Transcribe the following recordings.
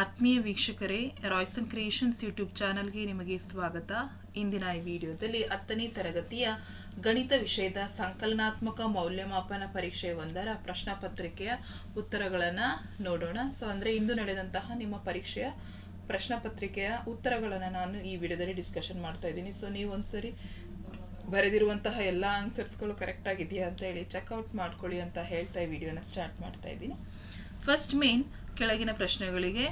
ಆತ್ಮೀಯ ವೀಕ್ಷಕರೇ Royson creations YouTube ಚಾನಲ್ಗೆ ನಿಮಗೆ ಸ್ವಾಗತ. ಇಂದಿನ ಈ ವಿಡಿಯೋದಲ್ಲಿ ಹತ್ತನೇ ತರಗತಿಯ ಗಣಿತ ವಿಷಯದ ಸಂಕಲನಾತ್ಮಕ ಮೌಲ್ಯಮಾಪನ ಪರೀಕ್ಷೆ ಒಂದರ ಪ್ರಶ್ನೆ ಪತ್ರಿಕೆಯ ಉತ್ತರಗಳನ್ನು ನೋಡೋಣ. ಸೊ ಅಂದರೆ ಇಂದು ನಡೆದಂತಹ ನಿಮ್ಮ ಪರೀಕ್ಷೆಯ ಪ್ರಶ್ನೆ ಪತ್ರಿಕೆಯ ಉತ್ತರಗಳನ್ನು ನಾನು ಈ ವಿಡಿಯೋದಲ್ಲಿ ಡಿಸ್ಕಷನ್ ಮಾಡ್ತಾ ಇದ್ದೀನಿ. ಸೊ ನೀವು ಒಂದ್ಸರಿ ಬರೆದಿರುವಂತಹ ಎಲ್ಲ ಆನ್ಸರ್ಸ್ಗಳು ಕರೆಕ್ಟ್ ಆಗಿದೆಯಾ ಅಂತ ಹೇಳಿ ಚೆಕ್ಔಟ್ ಮಾಡ್ಕೊಳ್ಳಿ ಅಂತ ಹೇಳ್ತಾ ಈ ವಿಡಿಯೋನ ಸ್ಟಾರ್ಟ್ ಮಾಡ್ತಾ ಇದ್ದೀನಿ. ಫಸ್ಟ್ ಮೇನ್ ಕೆಳಗಿನ ಪ್ರಶ್ನೆಗಳಿಗೆ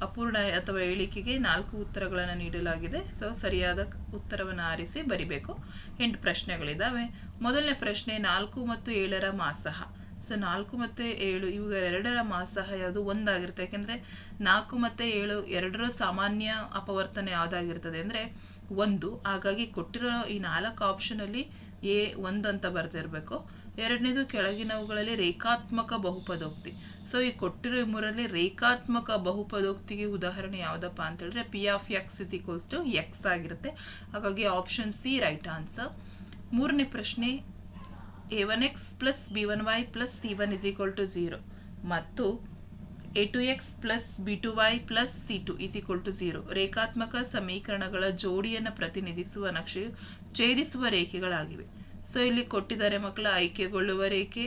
ಅಪೂರ್ಣ ಅಥವಾ ಹೇಳಿಕೆಗೆ ನಾಲ್ಕು ಉತ್ತರಗಳನ್ನು ನೀಡಲಾಗಿದೆ. ಸೊ ಸರಿಯಾದ ಉತ್ತರವನ್ನು ಆರಿಸಿ ಬರಿಬೇಕು. ಎಂಟು ಪ್ರಶ್ನೆಗಳಿದ್ದಾವೆ ಮೊದಲನೇ ಪ್ರಶ್ನೆ, ನಾಲ್ಕು ಮತ್ತು ಏಳರ ಮಾಸಹ. ಸೊ ನಾಲ್ಕು ಮತ್ತು ಏಳು ಇವುಗಳ ಎರಡರ ಮಾಸಹ ಯಾವುದು? ಒಂದಾಗಿರುತ್ತೆ. ಯಾಕೆಂದರೆ, ನಾಲ್ಕು ಮತ್ತು ಏಳು ಎರಡರ ಸಾಮಾನ್ಯ ಅಪವರ್ತನೆ ಯಾವುದಾಗಿರ್ತದೆ ಅಂದರೆ, ಒಂದು. ಹಾಗಾಗಿ ಕೊಟ್ಟಿರೋ ಈ ನಾಲ್ಕು ಆಪ್ಷನಲ್ಲಿ ಎ ಒಂದು ಅಂತ ಬರೆದಿರಬೇಕು. ಎರಡನೇದು ಕೆಳಗಿನವುಗಳಲ್ಲಿ ರೇಖಾತ್ಮಕ ಬಹುಪದೋಕ್ತಿ. ಸೊ ಈ ಕೊಟ್ಟಿರೋ ಈ ಮೂರಲ್ಲಿ ರೇಖಾತ್ಮಕ ಬಹುಪದೋಕ್ತಿಗೆ ಉದಾಹರಣೆ ಯಾವುದಪ್ಪ ಅಂತ ಹೇಳಿದ್ರೆ P of X is equals to X ಆಗಿರುತ್ತೆ. ಹಾಗಾಗಿ ಆಪ್ಷನ್ ಸಿ ರೈಟ್ ಆನ್ಸರ್ ಮೂರನೇ ಪ್ರಶ್ನೆ A one X plus B one Y plus C one is equal to zero ಮತ್ತು A two X plus B two Y plus C two is equal to zero ರೇಖಾತ್ಮಕ ಸಮೀಕರಣಗಳ ಜೋಡಿಯನ್ನು ಪ್ರತಿನಿಧಿಸುವ ನಕ್ಷೆಯು ಛೇದಿಸುವ ರೇಖೆಗಳಾಗಿವೆ. So ಇಲ್ಲಿ ಕೊಟ್ಟಿದ್ದಾರೆ ಮಕ್ಕಳು, ಆಯ್ಕೆಗೊಳ್ಳುವ ರೇಖೆ,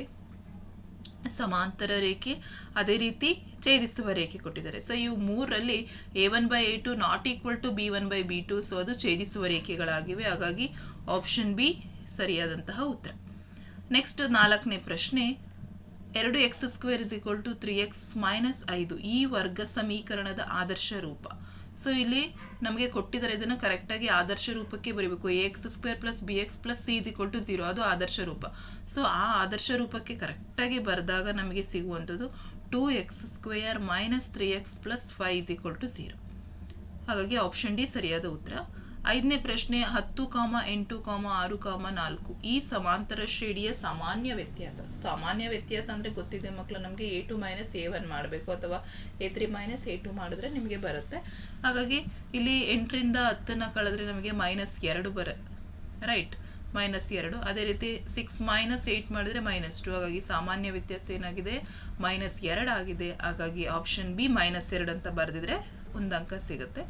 ಸಮಾಂತರ ರೇಖೆ, ಅದೇ ರೀತಿ ಛೇದಿಸುವ ರೇಖೆ ಕೊಟ್ಟಿದ್ದಾರೆ. ಸೊ ಇವು ಮೂರರಲ್ಲಿ A one by A two not equal to B one by B two so ಅದು ಛೇದಿಸುವ ರೇಖೆಗಳಾಗಿವೆ. ಹಾಗಾಗಿ ಆಪ್ಷನ್ ಬಿ ಸರಿಯಾದಂತಹ ಉತ್ತರ. ನೆಕ್ಸ್ಟ್ ನಾಲ್ಕನೇ ಪ್ರಶ್ನೆ, ಎರಡು X square is equal to three X minus ಐದು, ಈ ವರ್ಗ ಸಮೀಕರಣದ ಆದರ್ಶ ರೂಪ. ಸೊ ಇಲ್ಲಿ ನಮಗೆ ಕೊಟ್ಟಿದ್ದಾರೆ ಇದನ್ನು ಕರೆಕ್ಟಾಗಿ ಆದರ್ಶ ರೂಪಕ್ಕೆ ಬರೀಬೇಕು. A X square plus B X plus C equal to zero ಅದು ಆದರ್ಶ ರೂಪ. ಸೊ ಆ ಆದರ್ಶ ರೂಪಕ್ಕೆ ಕರೆಕ್ಟಾಗಿ ಬರೆದಾಗ ನಮಗೆ ಸಿಗುವಂಥದ್ದು two X square minus three X plus is equal to zero ಹಾಗಾಗಿ ಆಪ್ಷನ್ ಡಿ ಸರಿಯಾದ ಉತ್ತರ. ಐದನೇ ಪ್ರಶ್ನೆ ಹತ್ತು ಕಾಮ ಎಂಟು ಕಾಮ ಆರು ಕಾಮ ನಾಲ್ಕು. ಈ ಸಮಾಂತರ ಶ್ರೇಣಿಯ ಸಾಮಾನ್ಯ ವ್ಯತ್ಯಾಸ. ಸಾಮಾನ್ಯ ವ್ಯತ್ಯಾಸ ಅಂದರೆ ಗೊತ್ತಿದೆ ಮಕ್ಕಳು ನಮಗೆ A two minus A one ಮಾಡಬೇಕು ಅಥವಾ A three minus A two ಮಾಡಿದ್ರೆ ನಿಮಗೆ ಬರುತ್ತೆ. ಹಾಗಾಗಿ ಇಲ್ಲಿ ಎಂಟರಿಂದ ಹತ್ತನ್ನು ಕಳೆದ್ರೆ ನಮಗೆ ಮೈನಸ್ ಎರಡು ಬರ ರೈಟ್ ಮೈನಸ್ ಎರಡು. ಅದೇ ರೀತಿ ಸಿಕ್ಸ್ ಮೈನಸ್ ಏಯ್ಟ್ ಮಾಡಿದ್ರೆ ಮೈನಸ್ ಟು ಹಾಗಾಗಿ ಸಾಮಾನ್ಯ ವ್ಯತ್ಯಾಸ ಏನಾಗಿದೆ? ಮೈನಸ್ ಎರಡು ಆಗಿದೆ. ಹಾಗಾಗಿ ಆಪ್ಷನ್ ಬಿ ಮೈನಸ್ ಎರಡು ಅಂತ ಬರೆದಿದ್ರೆ ಒಂದು ಅಂಕ ಸಿಗುತ್ತೆ.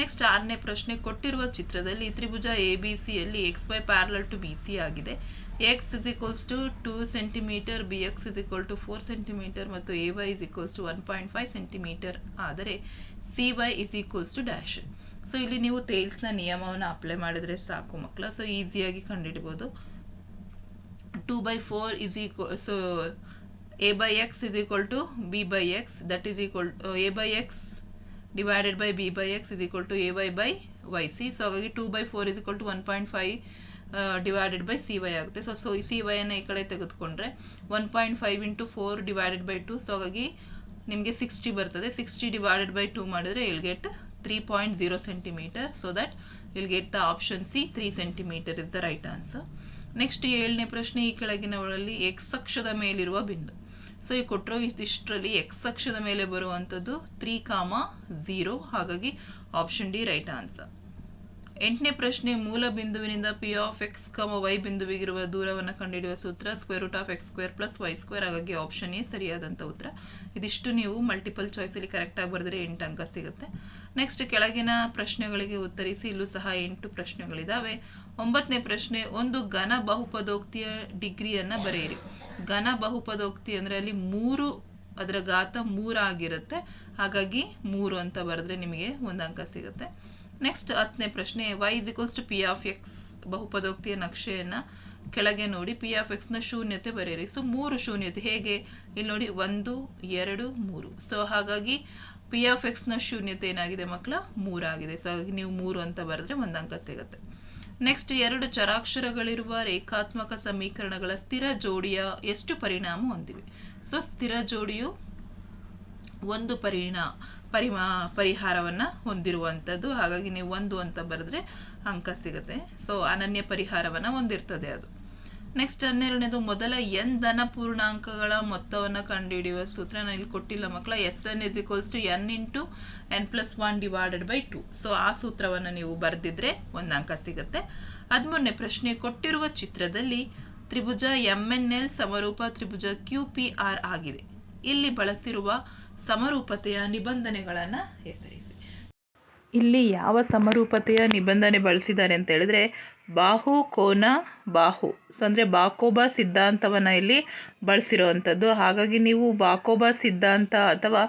ನೆಕ್ಸ್ಟ್ ಆರನೇ ಪ್ರಶ್ನೆ, ಕೊಟ್ಟಿರುವ ಚಿತ್ರದಲ್ಲಿ ತ್ರಿಭುಜ ಎ ಬಿ ಸಿಯಲ್ಲಿ X Y parallel to B C ಆಗಿದೆ. X is equals to two centimetre B X is equal to four centimetre ಮತ್ತು A Y is equals to one point five centimetre ಆದರೆ C Y is equals to dash so ಇಲ್ಲಿ ನೀವು ತೇಲ್ಸ್ನ ನಿಯಮವನ್ನು apply ಮಾಡಿದರೆ ಸಾಕು ಮಕ್ಕಳ. So ಈಸಿಯಾಗಿ ಕಂಡುಹಿಡ್ಬೋದು. Two by four is equal so A by X is equal to B by X that is equal A by X divided by B by X is equal to A Y by Y C so ಹಾಗಾಗಿ two by four is equal to one point five divided by C Y ಆಗುತ್ತೆ. So so C ವೈಯನ್ನು ಈ ಕಡೆ ತೆಗೆದುಕೊಂಡ್ರೆ one point five into four divided by two so ಹಾಗಾಗಿ ನಿಮಗೆ sixty ಬರ್ತದೆ. Sixty divided by two ಮಾಡಿದರೆ I'll get three point zero centimetre so that I'll get the option C three centimetre is the right answer next ಏಳನೇ ಪ್ರಶ್ನೆ ಈ ಕೆಳಗಿನವರಲ್ಲಿ X ಅಕ್ಷದ ಮೇಲಿರುವ ಬಿಂದು. ಸೊ ಈ ಕೊಟ್ಟಿರೋ ಇದಿಷ್ಟರಲ್ಲಿ ಎಕ್ಸ್ ಅಕ್ಷದ ಮೇಲೆ ಬರುವಂಥದ್ದು ತ್ರೀ ಕಾಮ ಝೀರೋ. ಹಾಗಾಗಿ ಆಪ್ಷನ್ ಡಿ ರೈಟ್ ಆನ್ಸರ್ ಎಂಟನೇ ಪ್ರಶ್ನೆ, ಮೂಲ ಬಿಂದುವಿನಿಂದ P of X comma Y ಬಿಂದುವಿಗಿರುವ ದೂರವನ್ನು ಕಂಡುಹಿಡಿಯುವ ಸೂತ್ರ square root of X square plus Y square ಹಾಗಾಗಿ ಆಪ್ಷನ್ ಎ ಸರಿಯಾದಂಥ ಉತ್ತರ. ಇದಿಷ್ಟು ನೀವು ಮಲ್ಟಿಪಲ್ ಚಾಯ್ಸಲ್ಲಿ ಕರೆಕ್ಟಾಗಿ ಬರೆದ್ರೆ ಎಂಟು ಅಂಕ ಸಿಗುತ್ತೆ. ನೆಕ್ಸ್ಟ್ ಕೆಳಗಿನ ಪ್ರಶ್ನೆಗಳಿಗೆ ಉತ್ತರಿಸಿ. ಇಲ್ಲೂ ಸಹ ಎಂಟು ಪ್ರಶ್ನೆಗಳಿದ್ದಾವೆ ಒಂಬತ್ತನೇ ಪ್ರಶ್ನೆ, ಒಂದು ಘನ ಬಹುಪದೋಕ್ತಿಯ ಡಿಗ್ರಿಯನ್ನು ಬರೆಯಿರಿ. ಘನ ಬಹುಪದೋಕ್ತಿ ಅಂದರೆ ಅಲ್ಲಿ ಮೂರು, ಅದರ ಘಾತ ಮೂರಾಗಿರುತ್ತೆ. ಹಾಗಾಗಿ ಮೂರು ಅಂತ ಬರೆದ್ರೆ ನಿಮಗೆ ಒಂದು ಅಂಕ ಸಿಗುತ್ತೆ. ನೆಕ್ಸ್ಟ್ ಹತ್ತನೇ ಪ್ರಶ್ನೆ Y is to P of X ಬಹುಪದೋಕ್ತಿಯ ನಕ್ಷೆಯನ್ನು ಕೆಳಗೆ ನೋಡಿ. ಪಿ ಆಫ್ ಎಕ್ಸ್ನ ಶೂನ್ಯತೆ ಬರೆಯಿರಿ. ಸೊ ಮೂರು ಶೂನ್ಯತೆ ಹೇಗೆ? ಇಲ್ಲಿ ನೋಡಿ, ಒಂದು, ಎರಡು, ಮೂರು. ಸೊ ಹಾಗಾಗಿ ಪಿ ಆಫ್ ಎಕ್ಸ್ನ ಶೂನ್ಯತೆ ಏನಾಗಿದೆ ಮಕ್ಕಳ? ಮೂರಾಗಿದೆ. ಸೊ ಹಾಗಾಗಿ ನೀವು ಮೂರು ಅಂತ ಬರೆದ್ರೆ ಒಂದು ಅಂಕ ಸಿಗುತ್ತೆ. ನೆಕ್ಸ್ಟ್ ಎರಡು ಚರಾಕ್ಷರಗಳಿರುವ ರೇಖಾತ್ಮಕ ಸಮೀಕರಣಗಳ ಸ್ಥಿರ ಜೋಡಿಯ ಎಷ್ಟು ಪರಿಣಾಮ ಹೊಂದಿವೆ? ಸೊ ಸ್ಥಿರ ಜೋಡಿಯು ಒಂದು ಪರಿಣಾ, ಪರಿಮಾ, ಪರಿಹಾರವನ್ನು ಹೊಂದಿರುವಂಥದ್ದು ಹಾಗಾಗಿ ನೀವು ಒಂದು ಅಂತ ಬರೆದ್ರೆ ಅಂಕ ಸಿಗುತ್ತೆ. ಸೊ ಅನನ್ಯ ಪರಿಹಾರವನ್ನು ಹೊಂದಿರ್ತದೆ ಅದು. ನೆಕ್ಸ್ಟ್ ಹನ್ನೆರಡನೇದು ಮೊದಲ ಎನ್ ಧನ ಪೂರ್ಣಾಂಕಗಳ ಮೊತ್ತವನ್ನು ಕಂಡುಹಿಡಿಯುವ ಸೂತ್ರ. ನಾನು ಇಲ್ಲಿ ಕೊಟ್ಟಿಲ್ಲ ಮಕ್ಕಳ S N is equals to N into N plus one divided by two so ಆ ಸೂತ್ರವನ್ನು ನೀವು ಬರೆದಿದ್ರೆ ಒಂದು ಅಂಕ ಸಿಗುತ್ತೆ. ಹದಿಮೂರನೇ ಪ್ರಶ್ನೆ, ಕೊಟ್ಟಿರುವ ಚಿತ್ರದಲ್ಲಿ ತ್ರಿಭುಜ ಎಂ ಎನ್ ಎಲ್ ಸಮರೂಪ ತ್ರಿಭುಜ ಕ್ಯೂ ಪಿ ಆರ್ ಆಗಿದೆ. ಇಲ್ಲಿ ಬಳಸಿರುವ ಸಮರೂಪತೆಯ ನಿಬಂಧನೆಗಳನ್ನು ಹೆಸರಿಸಿ. ಇಲ್ಲಿ ಯಾವ ಸಮರೂಪತೆಯ ನಿಬಂಧನೆ ಬಳಸಿದ್ದಾರೆ ಅಂತ ಹೇಳಿದ್ರೆ, ಬಾಹು ಕೋನ ಬಾಹು. ಸೊ ಅಂದರೆ ಬಾಕೋಬಾ ಸಿದ್ಧಾಂತವನ್ನು ಇಲ್ಲಿ ಬಳಸಿರುವಂಥದ್ದು. ಹಾಗಾಗಿ ನೀವು ಬಾಕೋಬಾ ಸಿದ್ಧಾಂತ ಅಥವಾ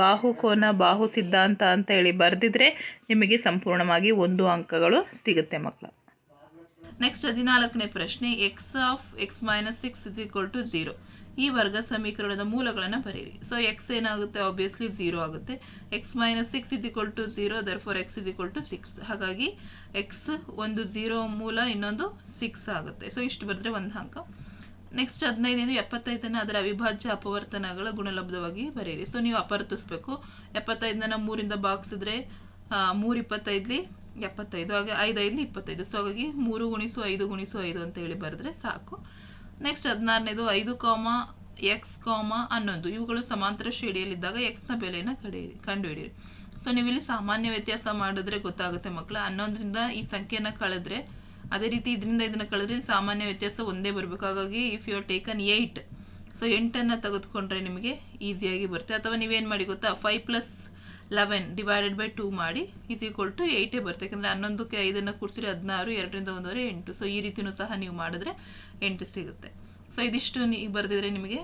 ಬಾಹು ಕೋನ ಬಾಹು ಸಿದ್ಧಾಂತ ಅಂತ ಹೇಳಿ ಬರೆದಿದ್ರೆ ನಿಮಗೆ ಸಂಪೂರ್ಣವಾಗಿ ಒಂದು ಅಂಕಗಳು ಸಿಗುತ್ತೆ ಮಕ್ಕಳು. ನೆಕ್ಸ್ಟ್ ಹದಿನಾಲ್ಕನೇ ಪ್ರಶ್ನೆ X of X minus six is equal to zero ಈ ವರ್ಗ ಸಮೀಕರಣದ ಮೂಲಗಳನ್ನು ಬರೀರಿ. ಸೊ ಎಕ್ಸ್ ಏನಾಗುತ್ತೆ? ಆಬ್ವಿಯಸ್ಲಿ ಝೀರೋ ಆಗುತ್ತೆ. X minus six is equal to zero therefore X is equal to six ಹಾಗಾಗಿ ಎಕ್ಸ್ ಒಂದು ಝೀರೋ ಮೂಲ, ಇನ್ನೊಂದು ಸಿಕ್ಸ್ ಆಗುತ್ತೆ. ಸೊ ಇಷ್ಟು ಬರೆದ್ರೆ ಒಂದು ಅಂಕ. ನೆಕ್ಸ್ಟ್ ಹದಿನೈದಿಂದ ಎಪ್ಪತ್ತೈದನ್ನು ಅದರ ಅವಿಭಾಜ್ಯ ಅಪವರ್ತನಗಳ ಗುಣಲಬ್ಧವಾಗಿ ಬರೀರಿ. ಸೊ ನೀವು ಅಪವರ್ತಿಸ್ಬೇಕು ಎಪ್ಪತ್ತೈದನ್ನ ಮೂರಿಂದ ಬಾಕ್ಸಿದ್ರೆ ಮೂರು ಇಪ್ಪತ್ತೈದಲಿ ಎಪ್ಪತ್ತೈದು, ಹಾಗೆ ಐದು ಇಪ್ಪತ್ತೈದು. ಸೊ ಹಾಗಾಗಿ ಮೂರು ಗುಣಿಸು ಐದು ಗುಣಿಸು ಐದು ಅಂತ ಹೇಳಿ ಬರೆದ್ರೆ ಸಾಕು. ನೆಕ್ಸ್ಟ್ ಹದಿನಾರನೇದು ಐದು ಕಾಮ ಎಕ್ಸ್ ಕಾಮ, ಹನ್ನೊಂದು. ಇವುಗಳು ಸಮಾಂತರ ಶ್ರೇಣಿಯಲ್ಲಿದ್ದಾಗ ಎಕ್ಸ್ನ ಬೆಲೆಯನ್ನು ಕಡಿಯಿರಿ ಕಂಡುಹಿಡಿಯಿರಿ. ಸೊ ನೀವು ಇಲ್ಲಿ ಸಾಮಾನ್ಯ ವ್ಯತ್ಯಾಸ ಮಾಡಿದ್ರೆ ಗೊತ್ತಾಗುತ್ತೆ ಮಕ್ಕಳು ಹನ್ನೊಂದರಿಂದ ಈ ಸಂಖ್ಯೆನ ಕಳೆದ್ರೆ, ಅದೇ ರೀತಿ ಇದರಿಂದ ಇದನ್ನ ಕಳೆದ್ರೆ ಸಾಮಾನ್ಯ ವ್ಯತ್ಯಾಸ ಒಂದೇ ಬರಬೇಕು. ಹಾಗಾಗಿ if you are taken eight so ಎಂಟನ್ನು ತೆಗೆದುಕೊಂಡ್ರೆ ನಿಮಗೆ ಈಸಿಯಾಗಿ ಬರುತ್ತೆ. ಅಥವಾ ನೀವೇನು ಮಾಡಿ ಗೊತ್ತಾ? Five plus eleven divided by two ಮಾಡಿ ಈಸ್ ಈಕ್ವಲ್ ಟು ಏಯ್ಟೇ ಬರುತ್ತೆ. ಯಾಕಂದರೆ ಹನ್ನೊಂದಕ್ಕೆ ಐದನ್ನು ಕೂಡಿಸಿದ್ರೆ ಹದಿನಾರು, ಎರಡರಿಂದ ಒಂದೂವರೆ, ಎಂಟು. ಸೊ ಈ ರೀತಿಯೂ ಸಹ ನೀವು ಮಾಡಿದ್ರೆ ಎಂಟು ಸಿಗುತ್ತೆ. ಸೊ ಇದಿಷ್ಟು ಈಗ ಬರೆದಿದ್ರೆ ನಿಮಗೆ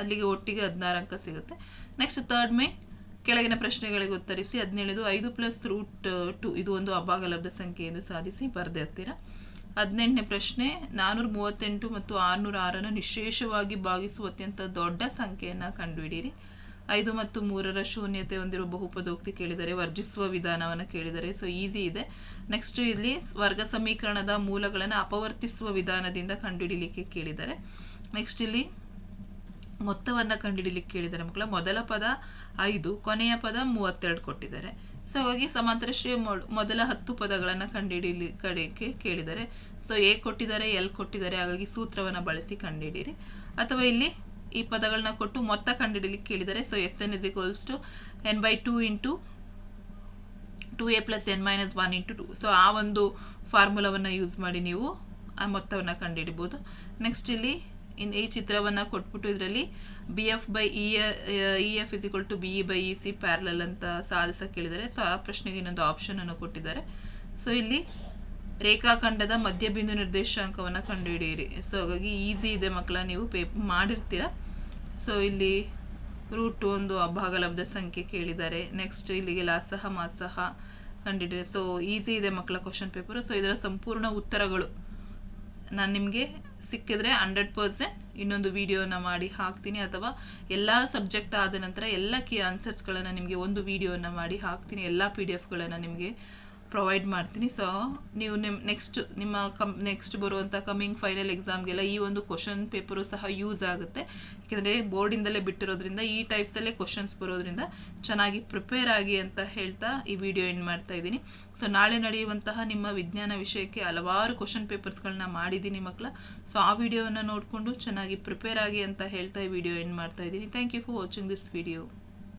ಅಲ್ಲಿಗೆ ಒಟ್ಟಿಗೆ ಹದಿನಾರು ಅಂಕ ಸಿಗುತ್ತೆ. ನೆಕ್ಸ್ಟ್ ತರ್ಡ್ ಮೇ ಕೆಳಗಿನ ಪ್ರಶ್ನೆಗಳಿಗೆ ಉತ್ತರಿಸಿ ಹದಿನೇಳದು ಐದು ಪ್ಲಸ್ ರೂಟ್ ಟು ಇದು ಒಂದು ಅಭಾಗಲಬ್ಧ ಸಂಖ್ಯೆ ಎಂದು ಸಾಧಿಸಿ ಬರೆದೇ ಹತ್ತಿರ. ಹದಿನೆಂಟನೇ ಪ್ರಶ್ನೆ ನಾನ್ನೂರ ಮೂವತ್ತೆಂಟು ಮತ್ತು ಆರುನೂರ ಆರನ್ನು ನಿಶೇಷವಾಗಿ ಭಾಗಿಸುವ ಅತ್ಯಂತ ದೊಡ್ಡ ಸಂಖ್ಯೆಯನ್ನು ಕಂಡುಹಿಡಿಯಿರಿ. ಐದು ಮತ್ತು ಮೂರರ ಶೂನ್ಯತೆ ಹೊಂದಿರುವ ಬಹುಪದೋಕ್ತಿ ಕೇಳಿದರೆ ವರ್ಜಿಸುವ ವಿಧಾನವನ್ನು ಕೇಳಿದರೆ ಸೊ ಈಸಿ ಇದೆ. ನೆಕ್ಸ್ಟ್ ಇಲ್ಲಿ ವರ್ಗ ಸಮೀಕರಣದ ಮೂಲಗಳನ್ನು ಅಪವರ್ತಿಸುವ ವಿಧಾನದಿಂದ ಕಂಡುಹಿಡಿಲಿಕ್ಕೆ ಕೇಳಿದ್ದಾರೆ ನೆಕ್ಸ್ಟ್ ಇಲ್ಲಿ ಮೊತ್ತವನ್ನು ಕಂಡುಹಿಡಿಲಿಕ್ಕೆ ಕೇಳಿದರೆ ಮಕ್ಕಳ, ಮೊದಲ ಪದ ಐದು, ಕೊನೆಯ ಪದ ಮೂವತ್ತೆರಡು ಕೊಟ್ಟಿದ್ದಾರೆ. ಸೊ ಹಾಗಾಗಿ ಸಮಾಂತರ ಶ್ರೀ ಮೊದಲ ಹತ್ತು ಪದಗಳನ್ನು ಕಂಡುಹಿಡಿಲಿ, ಕಡೆಗೆ ಕೇಳಿದ್ದಾರೆ ಸೊ ಎ ಕೊಟ್ಟಿದ್ದಾರೆ ಎಲ್ ಕೊಟ್ಟಿದ್ದಾರೆ, ಹಾಗಾಗಿ ಸೂತ್ರವನ್ನು ಬಳಸಿ ಕಂಡುಹಿಡಿಯಿರಿ. ಅಥವಾ ಇಲ್ಲಿ ಈ ಪದಗಳನ್ನ ಕೊಟ್ಟು ಮೊತ್ತ ಕಂಡುಹಿಡಿಯಲಿಕ್ಕೆ ಕೇಳಿದರೆ so S N is equals to N by two into two A plus N minus one into two so ಆ ಒಂದು ಫಾರ್ಮುಲಾವನ್ನು ಯೂಸ್ ಮಾಡಿ ನೀವು ಆ ಮೊತ್ತವನ್ನು ಕಂಡುಹಿಡಿಬೋದು ನೆಕ್ಸ್ಟ್ ಇಲ್ಲಿ ಇನ್ ಈ ಚಿತ್ರವನ್ನು ಕೊಟ್ಬಿಟ್ಟು ಇದರಲ್ಲಿ B F by E E F is equal to B E by E C parallel ಅಂತ ಸಾಧಿಸಕ್ಕೆ ಕೇಳಿದರೆ ಸೊ ಆ ಪ್ರಶ್ನೆಗೆ ಇನ್ನೊಂದು ಆಪ್ಷನನ್ನು ಕೊಟ್ಟಿದ್ದಾರೆ. ಸೊ ಇಲ್ಲಿ ರೇಖಾಖಂಡದ ಮಧ್ಯಬಿಂದು ನಿರ್ದೇಶಾಂಕವನ್ನು ಕಂಡುಹಿಡಿಯಿರಿ. ಸೊ ಹಾಗಾಗಿ ಈಸಿ ಇದೆ ಮಕ್ಕಳ, ನೀವು ಪೇಪ್ ಮಾಡಿರ್ತೀರ? ಸೊ ಇಲ್ಲಿ ರೂಟ್ ಒಂದು ಅಭಾಗಲಬ್ಧ ಸಂಖ್ಯೆ ಕೇಳಿದ್ದಾರೆ. ನೆಕ್ಸ್ಟ್ ಇಲ್ಲಿಗೆ ಲಾಸಹ ಮಾಸಹ ಕಂಡಿಡಿದೆ ಸೊ ಈಸಿ ಇದೆ ಮಕ್ಕಳ ಕ್ವಶನ್ ಪೇಪರ್ ಸೊ ಇದರ ಸಂಪೂರ್ಣ ಉತ್ತರಗಳು ನಾನು ನಿಮಗೆ ಸಿಕ್ಕಿದ್ರೆ ಹಂಡ್ರೆಡ್ ಪರ್ಸೆಂಟ್ ಇನ್ನೊಂದು ವಿಡಿಯೋನ ಮಾಡಿ ಹಾಕ್ತೀನಿ. ಅಥವಾ ಎಲ್ಲ ಸಬ್ಜೆಕ್ಟ್ ಆದ ನಂತರ ಎಲ್ಲ ಕೀ ಆನ್ಸರ್ಸ್ಗಳನ್ನು ನಿಮಗೆ ಒಂದು ವಿಡಿಯೋನ ಮಾಡಿ ಹಾಕ್ತೀನಿ. ಎಲ್ಲ ಪಿ ಡಿ ಎಫ್ಗಳನ್ನು ನಿಮಗೆ ಪ್ರೊವೈಡ್ ಮಾಡ್ತೀನಿ. ಸೊ ನೀವು ನಿಮ್ಮ ನೆಕ್ಸ್ಟ್ ನಿಮ್ಮ ಕಮ್ ನೆಕ್ಸ್ಟ್ ಬರುವಂಥ ಕಮ್ಮಿಂಗ್ ಫೈನಲ್ ಎಕ್ಸಾಮ್ಗೆಲ್ಲ ಈ ಒಂದು ಕ್ವಶನ್ ಪೇಪರು ಸಹ ಯೂಸ್ ಆಗುತ್ತೆ. ಯಾಕೆಂದರೆ ಬೋರ್ಡಿಂದಲೇ ಬಿಟ್ಟಿರೋದ್ರಿಂದ, ಈ ಟೈಪ್ಸಲ್ಲೇ ಕ್ವಶನ್ಸ್ ಬರೋದ್ರಿಂದ ಚೆನ್ನಾಗಿ ಪ್ರಿಪೇರ್ ಆಗಿ ಅಂತ ಹೇಳ್ತಾ ಈ ವಿಡಿಯೋ ಎಂಡ್ ಮಾಡ್ತಾ ಇದ್ದೀನಿ. ಸೊ ನಾಳೆ ನಡೆಯುವಂತಹ ನಿಮ್ಮ ವಿಜ್ಞಾನ ವಿಷಯಕ್ಕೆ ಹಲವಾರು ಕ್ವಶನ್ ಪೇಪರ್ಸ್ಗಳನ್ನ ಮಾಡಿದ್ದೀನಿ ಮಕ್ಕಳ ಸೊ ಆ ವಿಡಿಯೋವನ್ನು ನೋಡಿಕೊಂಡು ಚೆನ್ನಾಗಿ ಪ್ರಿಪೇರ್ ಆಗಿ ಅಂತ ಹೇಳ್ತಾ ಈ ವಿಡಿಯೋ ಎಂಡ್ ಮಾಡ್ತಾ ಇದ್ದೀನಿ. Thank you for watching this video